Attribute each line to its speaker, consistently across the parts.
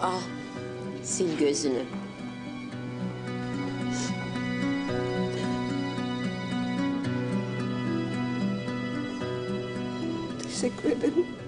Speaker 1: Al, sil gözünü.
Speaker 2: Teşekkür ederim.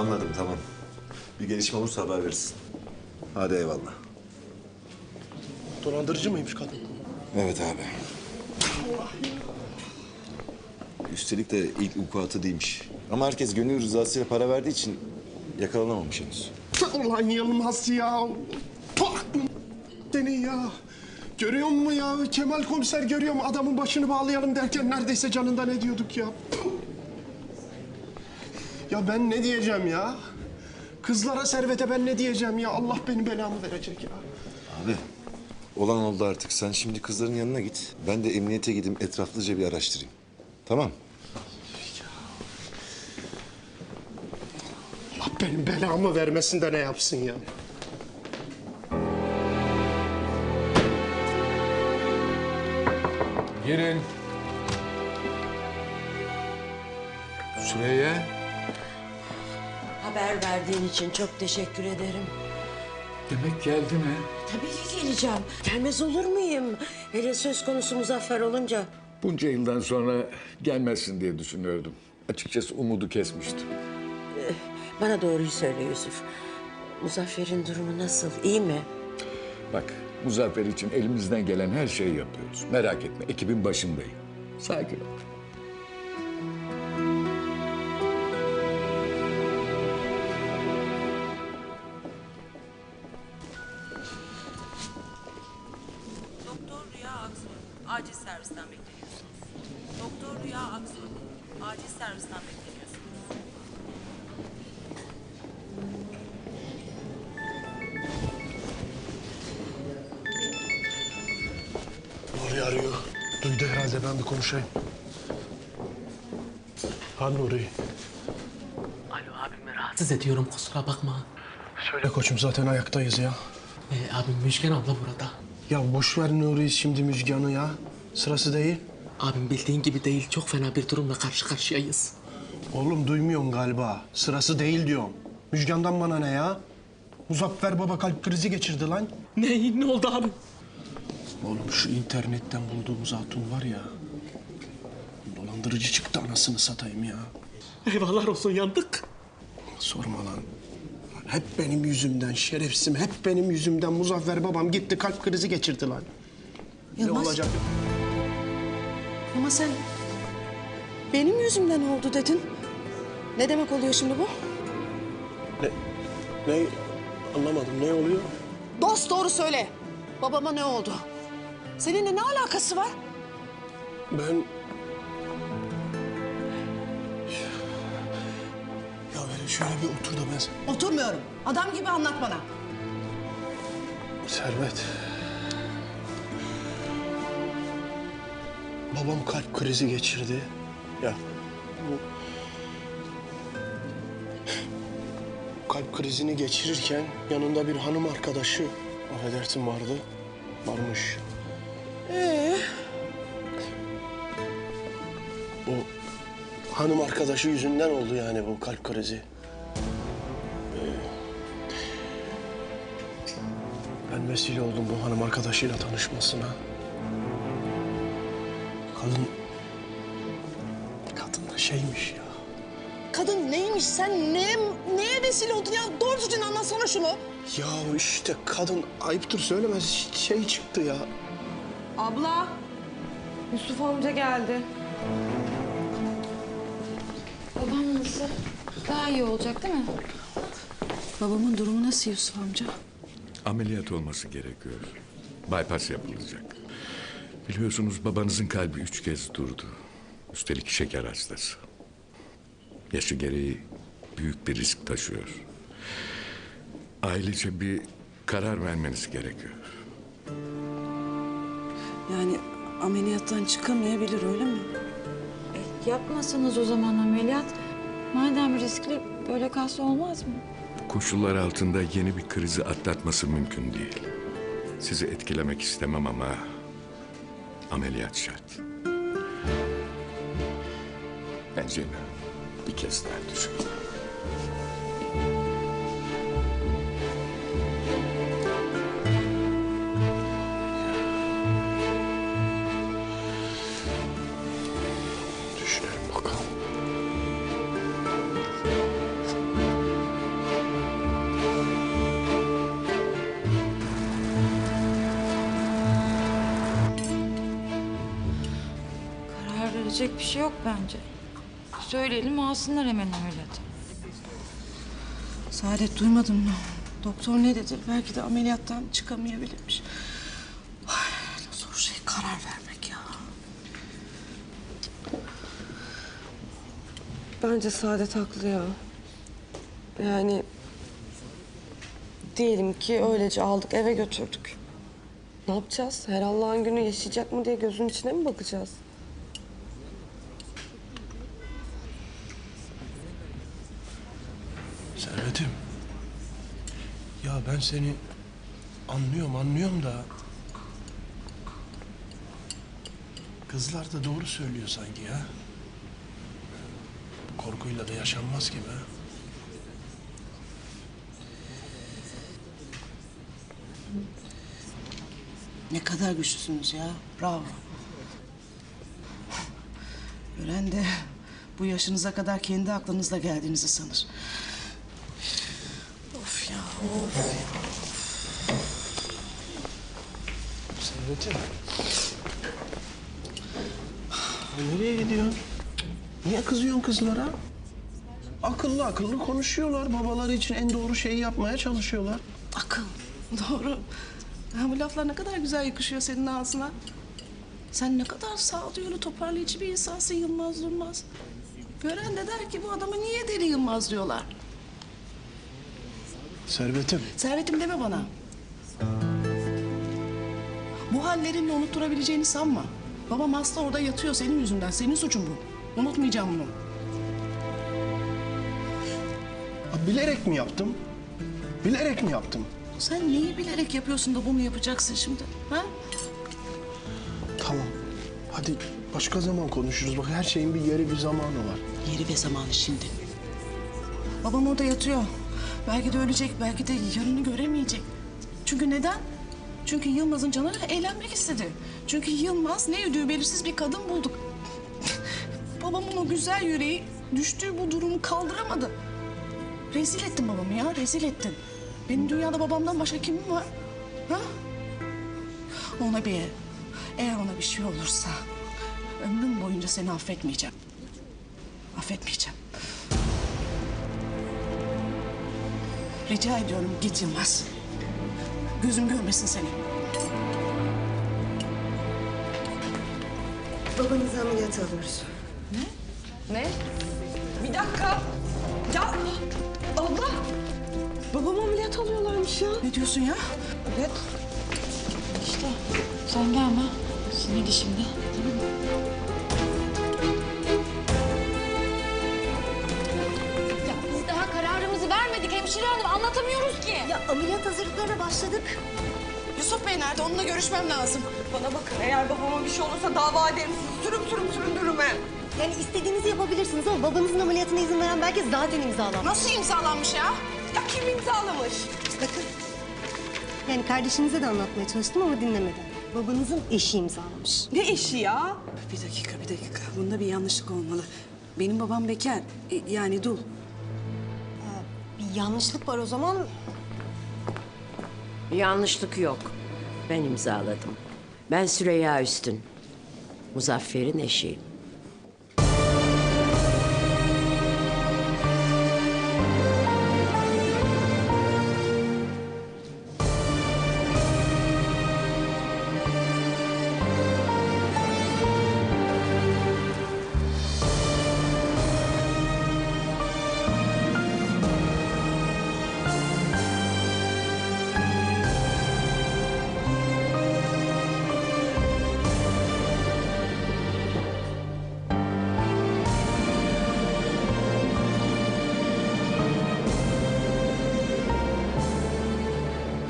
Speaker 3: Anladım tamam. Bir gelişme olursa haber verirsin. Hadi eyvallah.
Speaker 2: Dolandırıcı mıymış kadın?
Speaker 3: Evet abi. Üstelik de ilk vukuatı değilmiş. Ama herkes gönül rızasıyla para verdiği için yakalanamamış henüz.
Speaker 2: Ulan Yılmaz ya. Pak seni ya. Görüyor musun ya? Kemal komiser görüyor mu? Adamın başını bağlayalım derken neredeyse canından ediyorduk ya. Ya ben ne diyeceğim ya? Kızlara servete ben ne diyeceğim ya? Allah benim belamı verecek ya.
Speaker 3: Abi olan oldu artık. Sen şimdi kızların yanına git. Ben de emniyete gideyim etraflıca bir araştırayım. Tamam.
Speaker 2: Allah benim belamı vermesin de ne yapsın ya?
Speaker 4: Girin. Süreyya.
Speaker 1: Haber verdiğin için çok teşekkür ederim.
Speaker 4: Demek geldi mi?
Speaker 1: Tabii ki geleceğim. Gelmez olur muyum? Hele söz konusu Muzaffer olunca.
Speaker 4: Bunca yıldan sonra gelmezsin diye düşünüyordum. Açıkçası umudu kesmiştim.
Speaker 1: Bana doğruyu söyle Yusuf. Muzaffer'in durumu nasıl? İyi mi?
Speaker 4: Bak, Muzaffer için elimizden gelen her şeyi yapıyoruz. Merak etme, ekibin başındayım. Sakin ol.
Speaker 5: Rüya Aksoy, acil servisten bekleniyorsunuz. Doktor Rüya Aksoy, acil servisten bekleniyorsunuz.
Speaker 2: Nuri arıyor. Duydu herhalde ben bir konuşayım. Ha Nuri.
Speaker 6: Alo abimi rahatsız ediyorum kusura bakma.
Speaker 2: Söyle koçum zaten ayaktayız ya.
Speaker 6: Ee, abim Müjgan abla burada.
Speaker 2: Ya boş ver Nuri şimdi Müjgan'ı ya. Sırası değil.
Speaker 6: Abim bildiğin gibi değil çok fena bir durumla karşı karşıyayız.
Speaker 2: Oğlum duymuyorsun galiba. Sırası değil diyorum. Müjgan'dan bana ne ya? Muzaffer baba kalp krizi geçirdi lan.
Speaker 6: Ne? Ne oldu abi?
Speaker 2: Oğlum şu internetten bulduğumuz hatun var ya. Dolandırıcı çıktı anasını satayım ya.
Speaker 6: Eyvallah olsun yandık.
Speaker 2: Sorma lan. Hep benim yüzümden şerefsim, hep benim yüzümden Muzaffer babam gitti kalp krizi geçirdi lan.
Speaker 7: Yılmaz.
Speaker 2: Ne olacak?
Speaker 7: Ama sen benim yüzümden oldu dedin. Ne demek oluyor şimdi bu?
Speaker 2: Ne? Ne? Anlamadım. Ne oluyor?
Speaker 7: Dost doğru söyle. Babama ne oldu? Seninle ne alakası var?
Speaker 2: Ben... şöyle bir otur da ben...
Speaker 7: Oturmuyorum. Adam gibi anlat bana.
Speaker 2: Servet. Babam kalp krizi geçirdi. Ya bu... Kalp krizini geçirirken yanında bir hanım arkadaşı, affedersin vardı, varmış.
Speaker 7: Ee,
Speaker 2: O hanım arkadaşı yüzünden oldu yani bu kalp krizi. Vesile oldum bu hanım arkadaşıyla tanışmasına. Kadın... Kadın da şeymiş ya.
Speaker 7: kadın neymiş sen neye, neye vesile oldun ya? Doğru düzgün anlatsana şunu.
Speaker 2: Ya işte kadın ayıptır söylemez şey çıktı ya.
Speaker 8: Abla, Yusuf amca geldi.
Speaker 9: Babam nasıl? Daha iyi olacak değil mi?
Speaker 7: Babamın durumu nasıl Yusuf amca?
Speaker 4: Ameliyat olması gerekiyor. Bypass yapılacak. Biliyorsunuz babanızın kalbi üç kez durdu. Üstelik şeker hastası. Yaşı gereği büyük bir risk taşıyor. Ailece bir karar vermeniz gerekiyor.
Speaker 7: Yani ameliyattan çıkamayabilir öyle mi?
Speaker 9: E, yapmasanız o zaman ameliyat. Madem riskli böyle kalsa olmaz mı?
Speaker 4: Koşullar altında yeni bir krizi atlatması mümkün değil. Sizi etkilemek istemem ama ameliyat şart. Bence bir kez daha düşün.
Speaker 9: Verecek bir şey yok bence. Söyleyelim alsınlar hemen ameliyatı.
Speaker 7: Saadet duymadın mı? Doktor ne dedi? Belki de ameliyattan çıkamayabilirmiş. Ay, ne zor şey karar vermek ya.
Speaker 8: Bence Saadet haklı ya. Yani diyelim ki öylece aldık eve götürdük. Ne yapacağız? Her Allah'ın günü yaşayacak mı diye gözünün içine mi bakacağız?
Speaker 2: Servetim. Ya ben seni anlıyorum, anlıyorum da... Kızlar da doğru söylüyor sanki ya. Korkuyla da yaşanmaz gibi ha.
Speaker 7: Ne kadar güçlüsünüz ya. Bravo. Gören de bu yaşınıza kadar kendi aklınızla geldiğinizi sanır. Ya.
Speaker 2: Servetim. Nereye gidiyorsun? Niye kızıyorsun kızlara? Akıllı akıllı konuşuyorlar. Babaları için en doğru şeyi yapmaya çalışıyorlar.
Speaker 7: Akıl. Doğru. Ya bu laflar ne kadar güzel yakışıyor senin ağzına. Sen ne kadar sağduyulu, toparlayıcı bir insansın Yılmaz Durmaz. Gören de der ki bu adama niye deli Yılmaz diyorlar.
Speaker 2: Servetim.
Speaker 7: Servetim deme bana. Bu hallerinle unutturabileceğini sanma. Babam hasta orada yatıyor senin yüzünden. Senin suçun bu. Unutmayacağım bunu.
Speaker 2: Ha, bilerek mi yaptım? Bilerek mi yaptım?
Speaker 7: Sen neyi bilerek yapıyorsun da bunu yapacaksın şimdi? Ha?
Speaker 2: Tamam. Hadi başka zaman konuşuruz. Bak her şeyin bir yeri bir zamanı var.
Speaker 7: Yeri ve zamanı şimdi. Babam orada yatıyor. Belki de ölecek, belki de yarını göremeyecek. Çünkü neden? Çünkü Yılmaz'ın canı eğlenmek istedi. Çünkü Yılmaz ne yüdüğü belirsiz bir kadın bulduk. Babamın o güzel yüreği düştüğü bu durumu kaldıramadı. Rezil ettin babamı ya, rezil ettin. Benim dünyada babamdan başka kimim var? Ha? Ona bir, eğer ona bir şey olursa ömrüm boyunca seni affetmeyeceğim. Affetmeyeceğim. Rica ediyorum git Yılmaz. Gözüm görmesin seni.
Speaker 10: Babanızı ameliyata alıyoruz.
Speaker 8: Ne? Bir dakika. Ya abla. Babam ameliyat alıyorlarmış ya.
Speaker 7: Ne diyorsun ya?
Speaker 8: Evet.
Speaker 9: İşte sen gelme. Sinirli şimdi.
Speaker 11: Hemşire hanım anlatamıyoruz ki.
Speaker 10: Ya ameliyat hazırlıklarına başladık.
Speaker 7: Yusuf Bey nerede? Onunla görüşmem lazım.
Speaker 8: Bana bakın eğer babama bir şey olursa dava ederim sizi. Sürüm sürüm süründürürüm hem.
Speaker 10: Yani istediğinizi yapabilirsiniz ama babanızın ameliyatına izin veren belge zaten imzalanmış.
Speaker 7: Nasıl imzalanmış ya?
Speaker 8: Ya kim imzalamış?
Speaker 10: Bakın. Yani kardeşinize de anlatmaya çalıştım ama dinlemedi. Babanızın eşi imzalamış.
Speaker 8: Ne eşi ya?
Speaker 7: Bir dakika, bir dakika. Bunda bir yanlışlık olmalı. Benim babam bekar. e, Yani dul.
Speaker 10: Yanlışlık var o zaman.
Speaker 1: Yanlışlık yok. Ben imzaladım. Ben Süreyya Üstün. Muzaffer'in eşiyim.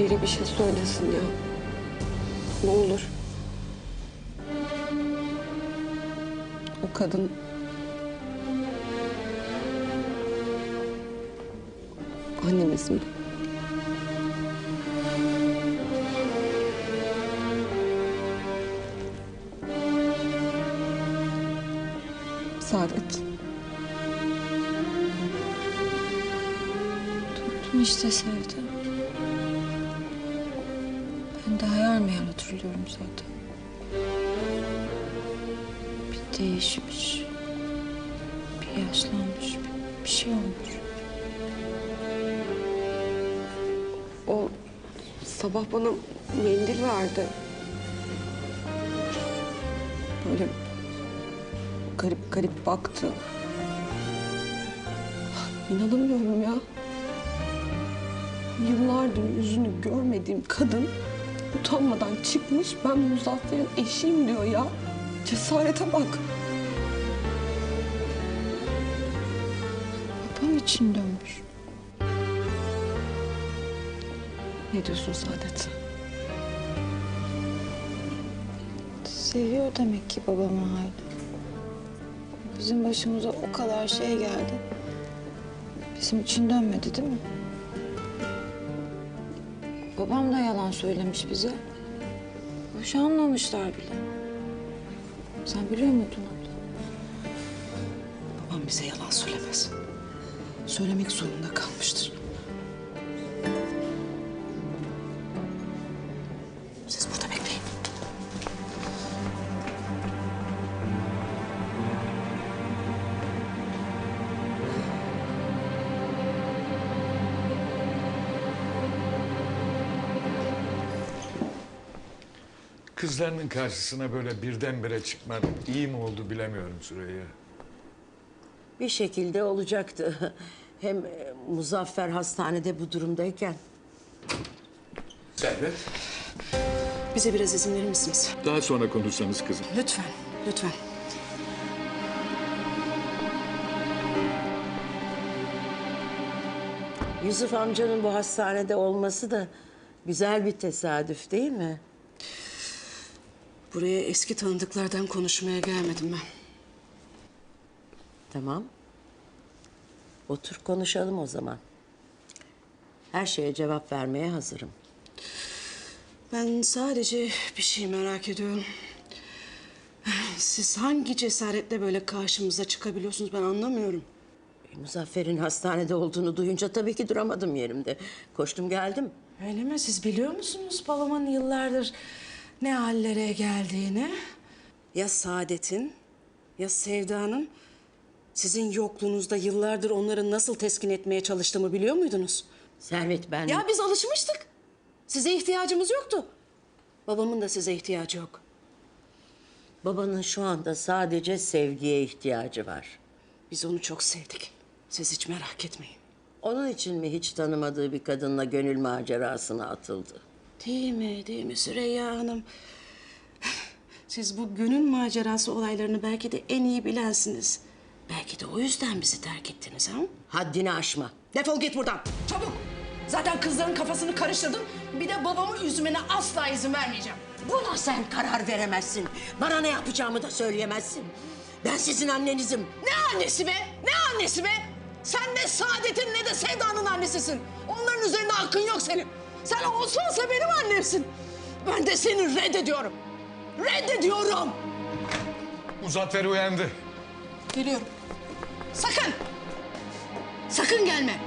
Speaker 8: Biri bir şey söylesin ya. Ne olur. O kadın... Annemiz mi? Saadet.
Speaker 9: Duydum işte Sevda. Hatırlıyorum zaten. Bir değişmiş. Bir yaşlanmış. Bir, bir şey olmuş.
Speaker 8: O sabah bana mendil verdi. Böyle garip garip baktı. İnanamıyorum ya. Yıllardır yüzünü görmediğim kadın utanmadan çıkmış ben Muzaffer'in eşiyim diyor ya. Cesarete bak.
Speaker 9: Babam için dönmüş.
Speaker 8: Ne diyorsun Saadet?
Speaker 9: Seviyor demek ki babamı hala. Bizim başımıza o kadar şey geldi. Bizim için dönmedi değil mi? Babam da yalan söylemiş bize. Boşanmamışlar bile. Sen biliyor muydun abla?
Speaker 7: Babam bize yalan söylemez. Söylemek zorunda kalmıştır.
Speaker 4: Kızlarının karşısına böyle birdenbire çıkman iyi mi oldu bilemiyorum Süreyya.
Speaker 1: Bir şekilde olacaktı. Hem e, Muzaffer hastanede bu durumdayken.
Speaker 4: Servet.
Speaker 7: Bize biraz izin verir misiniz?
Speaker 4: Daha sonra konuşsanız kızım.
Speaker 7: Lütfen, lütfen.
Speaker 1: Yusuf amcanın bu hastanede olması da güzel bir tesadüf değil mi?
Speaker 7: Buraya eski tanıdıklardan konuşmaya gelmedim ben.
Speaker 1: Tamam. Otur konuşalım o zaman. Her şeye cevap vermeye hazırım.
Speaker 7: Ben sadece bir şey merak ediyorum. Siz hangi cesaretle böyle karşımıza çıkabiliyorsunuz ben anlamıyorum.
Speaker 1: E, Muzaffer'in hastanede olduğunu duyunca tabii ki duramadım yerimde. Koştum geldim.
Speaker 7: Öyle mi? Siz biliyor musunuz babamın yıllardır ne hallere geldiğini? Ya Saadet'in ya Sevda'nın sizin yokluğunuzda yıllardır onları nasıl teskin etmeye çalıştığımı biliyor muydunuz?
Speaker 1: Servet ben...
Speaker 7: Ya biz alışmıştık. Size ihtiyacımız yoktu. Babamın da size ihtiyacı yok.
Speaker 1: Babanın şu anda sadece sevgiye ihtiyacı var.
Speaker 7: Biz onu çok sevdik. Siz hiç merak etmeyin.
Speaker 1: Onun için mi hiç tanımadığı bir kadınla gönül macerasına atıldı?
Speaker 7: Değil mi, değil mi Süreyya Hanım? Siz bu gönül macerası olaylarını belki de en iyi bilensiniz. Belki de o yüzden bizi terk ettiniz ha?
Speaker 1: Haddini aşma.
Speaker 7: Defol git buradan. Çabuk. Zaten kızların kafasını karıştırdın. Bir de babamı üzmene asla izin vermeyeceğim.
Speaker 1: Buna sen karar veremezsin. Bana ne yapacağımı da söyleyemezsin. Ben sizin annenizim.
Speaker 7: Ne annesi be? Ne annesi be? Sen ne Saadet'in ne de Sevda'nın annesisin. Onların üzerinde hakkın yok senin. Sen olsa olsa benim annemsin. Ben de seni reddediyorum. Reddediyorum.
Speaker 4: Muzaffer uyandı.
Speaker 7: Geliyorum. Sakın. Sakın gelme.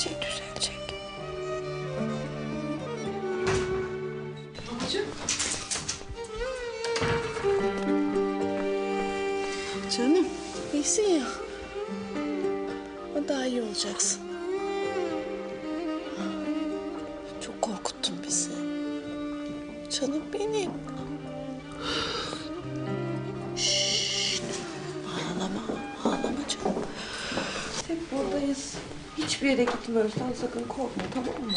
Speaker 9: Şey düzelecek.
Speaker 7: Canım iyisin ya. O daha iyi olacaksın.
Speaker 8: Yere gitmiyoruz. Sen sakın korkma tamam mı?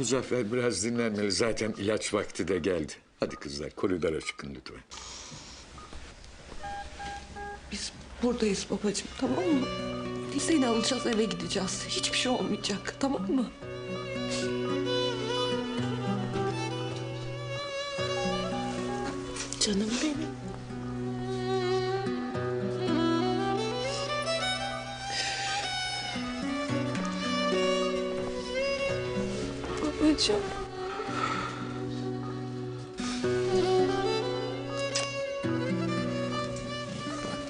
Speaker 4: Muzaffer biraz dinlenmeli. Zaten ilaç vakti de geldi. Hadi kızlar koridora çıkın lütfen.
Speaker 8: Biz buradayız babacığım tamam mı? Seni alacağız eve gideceğiz. Hiçbir şey olmayacak tamam mı? Canım benim. Babacığım.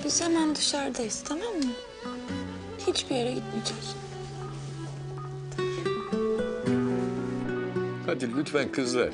Speaker 1: Biz hemen dışarıdayız tamam mı? Hiçbir yere gitmeyeceğiz.
Speaker 4: Hadi lütfen kızlar.